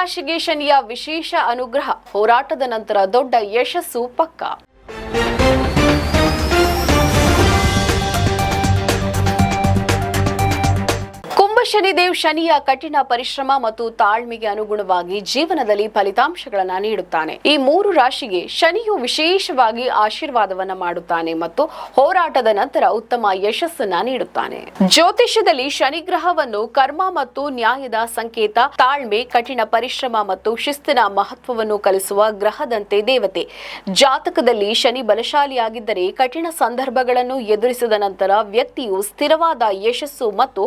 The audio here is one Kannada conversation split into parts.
ರಾಶಿಗೆ ಶನಿಯ ವಿಶೇಷ ಅನುಗ್ರಹ ಹೋರಾಟದ ನಂತರ ದೊಡ್ಡ ಯಶಸ್ಸು ಪಕ್ಕಾ. ಶನಿದೇವ್ ಶನಿಯ ಕಠಿಣ ಪರಿಶ್ರಮ ಮತ್ತು ತಾಳ್ಮೆಗೆ ಅನುಗುಣವಾಗಿ ಜೀವನದಲ್ಲಿ ಫಲಿತಾಂಶಗಳನ್ನು ನೀಡುತ್ತಾನೆ. ಈ ಮೂರು ರಾಶಿಗೆ ಶನಿಯು ವಿಶೇಷವಾಗಿ ಆಶೀರ್ವಾದವನ್ನ ಮಾಡುತ್ತಾನೆ ಮತ್ತು ಹೋರಾಟದ ನಂತರ ಉತ್ತಮ ಯಶಸ್ಸನ್ನ ನೀಡುತ್ತಾನೆ. ಜ್ಯೋತಿಷ್ಯದಲ್ಲಿ ಶನಿ ಗ್ರಹವನ್ನು ಕರ್ಮ ಮತ್ತು ನ್ಯಾಯದ ಸಂಕೇತ, ತಾಳ್ಮೆ, ಕಠಿಣ ಪರಿಶ್ರಮ ಮತ್ತು ಶಿಸ್ತಿನ ಮಹತ್ವವನ್ನು ಕಲಿಸುವ ಗ್ರಹದಂತೆ ದೇವತೆ. ಜಾತಕದಲ್ಲಿ ಶನಿ ಬಲಶಾಲಿಯಾಗಿದ್ದರೆ ಕಠಿಣ ಸಂದರ್ಭಗಳನ್ನು ಎದುರಿಸಿದ ನಂತರ ವ್ಯಕ್ತಿಯು ಸ್ಥಿರವಾದ ಯಶಸ್ಸು ಮತ್ತು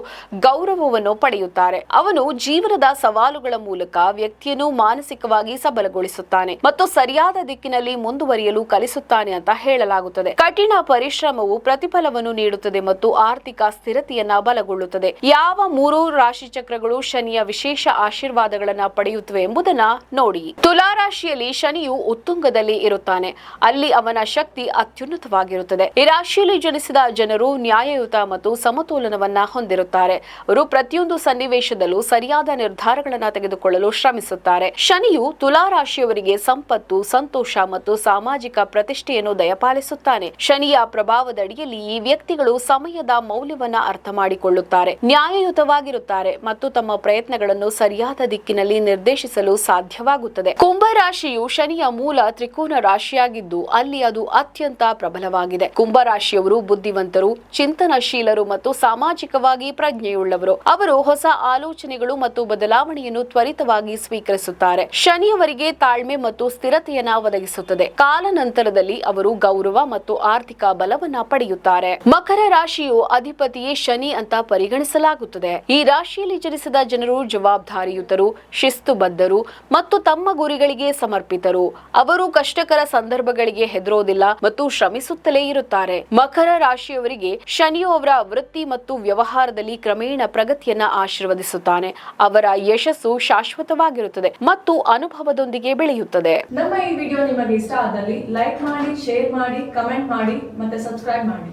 ಗೌರವವನ್ನು ಪಡೆಯುತ್ತಾರೆ. ಅವನು ಜೀವನದ ಸವಾಲುಗಳ ಮೂಲಕ ವ್ಯಕ್ತಿಯನ್ನು ಮಾನಸಿಕವಾಗಿ ಸಬಲಗೊಳಿಸುತ್ತಾನೆ ಮತ್ತು ಸರಿಯಾದ ದಿಕ್ಕಿನಲ್ಲಿ ಮುಂದುವರಿಯಲು ಕಲಿಸುತ್ತಾನೆ ಅಂತ ಹೇಳಲಾಗುತ್ತದೆ. ಕಠಿಣ ಪರಿಶ್ರಮವು ಪ್ರತಿಫಲವನ್ನು ನೀಡುತ್ತದೆ ಮತ್ತು ಆರ್ಥಿಕ ಸ್ಥಿರತೆಯನ್ನ ಬಲಗೊಳ್ಳುತ್ತದೆ. ಯಾವ ಮೂರು ರಾಶಿ ಚಕ್ರಗಳು ಶನಿಯ ವಿಶೇಷ ಆಶೀರ್ವಾದಗಳನ್ನ ಪಡೆಯುತ್ತವೆ ಎಂಬುದನ್ನ ನೋಡಿ. ತುಲಾ ರಾಶಿಯಲ್ಲಿ ಶನಿಯು ಉತ್ತುಂಗದಲ್ಲಿ ಇರುತ್ತಾನೆ. ಅಲ್ಲಿ ಅವನ ಶಕ್ತಿ ಅತ್ಯುನ್ನತವಾಗಿರುತ್ತದೆ. ಈ ರಾಶಿಯಲ್ಲಿ ಜನಿಸಿದ ಜನರು ನ್ಯಾಯಯುತ ಮತ್ತು ಸಮತೋಲನವನ್ನ ಹೊಂದಿರುತ್ತಾರೆ. ಅವರು ಪ್ರತಿಯೊಂದು ಸನ್ನಿವೇಶದಲ್ಲೂ ಸರಿಯಾದ ನಿರ್ಧಾರಗಳನ್ನು ತೆಗೆದುಕೊಳ್ಳಲು ಶ್ರಮಿಸುತ್ತಾರೆ. ಶನಿಯು ತುಲಾ ರಾಶಿಯವರಿಗೆ ಸಂಪತ್ತು, ಸಂತೋಷ ಮತ್ತು ಸಾಮಾಜಿಕ ಪ್ರತಿಷ್ಠೆಯನ್ನು ದಯಪಾಲಿಸುತ್ತಾನೆ. ಶನಿಯ ಪ್ರಭಾವದ ಅಡಿಯಲ್ಲಿ ಈ ವ್ಯಕ್ತಿಗಳು ಸಮಯದ ಮೌಲ್ಯವನ್ನ ಅರ್ಥ ಮಾಡಿಕೊಳ್ಳುತ್ತಾರೆ. ನ್ಯಾಯಯುತವಾಗಿರುತ್ತಾರೆ ಮತ್ತು ತಮ್ಮ ಪ್ರಯತ್ನಗಳನ್ನು ಸರಿಯಾದ ದಿಕ್ಕಿನಲ್ಲಿ ನಿರ್ದೇಶಿಸಲು ಸಾಧ್ಯವಾಗುತ್ತದೆ. ಕುಂಭ ರಾಶಿಯು ಶನಿಯ ಮೂಲ ತ್ರಿಕೋನ ರಾಶಿಯಾಗಿದ್ದು ಅಲ್ಲಿ ಅದು ಅತ್ಯಂತ ಪ್ರಬಲವಾಗಿದೆ. ಕುಂಭ ರಾಶಿಯವರು ಬುದ್ಧಿವಂತರು, ಚಿಂತನಶೀಲರು ಮತ್ತು ಸಾಮಾಜಿಕವಾಗಿ ಪ್ರಜ್ಞೆಯುಳ್ಳವರು. ಅವರು ಹೊಸ ಆಲೋಚನೆಗಳು ಮತ್ತು ಬದಲಾವಣೆಯನ್ನು ತ್ವರಿತವಾಗಿ ಸ್ವೀಕರಿಸುತ್ತಾರೆ. ಶನಿಯವರಿಗೆ ತಾಳ್ಮೆ ಮತ್ತು ಸ್ಥಿರತೆಯನ್ನ ಒದಗಿಸುತ್ತದೆ. ಕಾಲಾನಂತರದಲ್ಲಿ ಅವರು ಗೌರವ ಮತ್ತು ಆರ್ಥಿಕ ಬಲವನ್ನ ಪಡೆಯುತ್ತಾರೆ. ಮಕರ ರಾಶಿಯು ಅಧಿಪತಿಯೇ ಶನಿ ಅಂತ ಪರಿಗಣಿಸಲಾಗುತ್ತದೆ. ಈ ರಾಶಿಯಲ್ಲಿ ಜನಿಸಿದ ಜನರು, ಜವಾಬ್ದಾರಿಯುತರು, ಶಿಸ್ತುಬದ್ಧರು ಮತ್ತು ತಮ್ಮ ಗುರಿಗಳಿಗೆ ಸಮರ್ಪಿತರು. ಅವರು ಕಷ್ಟಕರ ಸಂದರ್ಭಗಳಿಗೆ ಹೆದರೋದಿಲ್ಲ ಮತ್ತು ಶ್ರಮಿಸುತ್ತಲೇ ಇರುತ್ತಾರೆ. ಮಕರ ರಾಶಿಯವರಿಗೆ ಶನಿಯು ಅವರ ವೃತ್ತಿ ಮತ್ತು ವ್ಯವಹಾರದಲ್ಲಿ ಕ್ರಮೇಣ ಪ್ರಗತಿಯನ್ನ ಆಶೀರ್ವದಿಸುತ್ತಾನೆ. ಅವರ ಯಶಸ್ಸು ಶಾಶ್ವತವಾಗಿರುತ್ತದೆ ಮತ್ತು ಅನುಭವದೊಂದಿಗೆ ಬೆಳೆಯುತ್ತದೆ. ನಮ್ಮ ಈ ವಿಡಿಯೋ ನಿಮಗೆ ಇಷ್ಟ ಆದಲ್ಲಿ ಲೈಕ್ ಮಾಡಿ, ಶೇರ್ ಮಾಡಿ, ಕಮೆಂಟ್ ಮಾಡಿ ಮತ್ತೆ ಸಬ್ಸ್ಕ್ರೈಬ್ ಮಾಡಿ.